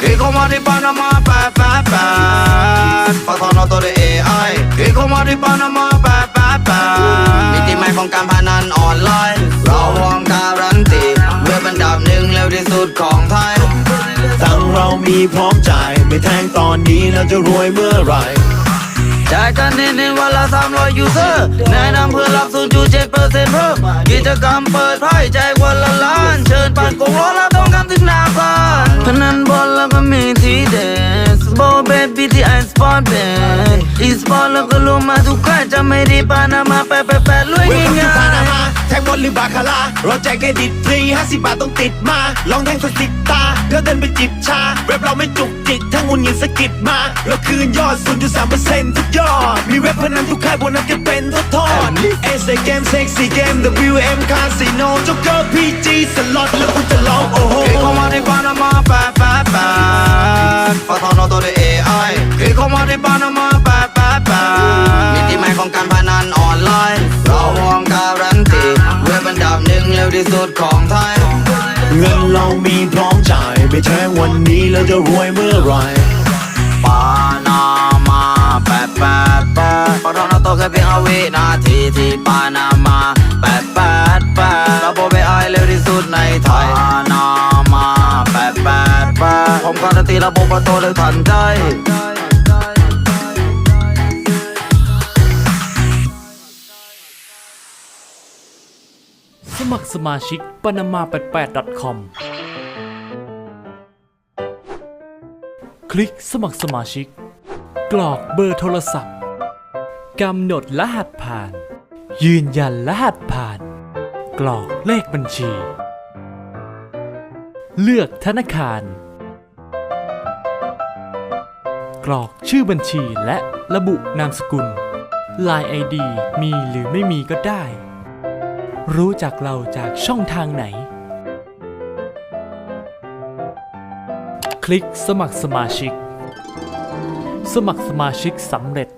Che come di Panama, pa pa pa Passano tutte AI Che come di Panama, pa pa pa มิติใหม่ของการพนันออนไลน์ เราวางการันตีเว็บอันดับหนึ่งเร็วที่สุดของไทย ตังเรามีพร้อมจ่ายไม่แทงตอนนี้แล้วจะรวยเมื่อไหร่จ่ายกันเน้นๆวันละ300ยูเซอร์แนะนำเพื่อรับ0.7เปอร์เซ็นต์เพิ่มกิจกรรมเปิดไพ่แจกวันละล้าน เชิญปั่นกงล้อรับทองคำถึงหนาบ้านพนันบอลแล้วก็มีทีเด็ดโบเบ หรือบาคาร่าเราแจกเครดิตฟรี50 บาทต้องติดมา ลองแทงสักสิบตาแล้วเดินไปจิบชาเว็บเราไม่จุกจิกถ้างุนงินสะกิดมาเราคืนยอด 0.3%ทุกยอด มีเว็บพนันทุกค่ายโบนัสกันเป็นทอดทอดเอสเกมเซ็กซี่เกม WM คาสิโนจ็อกเกอร์พีจีสล็อตแล้วคุณจะร้องโอ้โห Che come di Panama, pa pa pa Passano tutte AI Che come di Panama, pa pa เร็วที่สุดของไทย เงินเรามีพร้อมจ่าย ไม่แทงวันนี้แล้วจะรวยเมื่อไหร่ปานามาแปะแปะแปะขอโทษนะตัวแค่เพียงเอาวินาทีที่ปานามาแปะแปะแปะระบบไอเร็วที่สุดในไทยปานามาแปะแปะแปะผมการันตีระบบประตูเลยทันใจ สมัครสมาชิกปนามา88 com คลิกสมัครสมาชิก กรอกเบอร์โทรศัพท์กำหนดรหัสผ่าน ยืนยันรหัสผ่าน กรอกเลขบัญชี เลือกธนาคาร กรอกชื่อบัญชีและระบุนามสกุล Line ID มีหรือไม่มีก็ได้ รู้จักเราจากช่องทางไหน คลิกสมัครสมาชิก สมัครสมาชิกสำเร็จ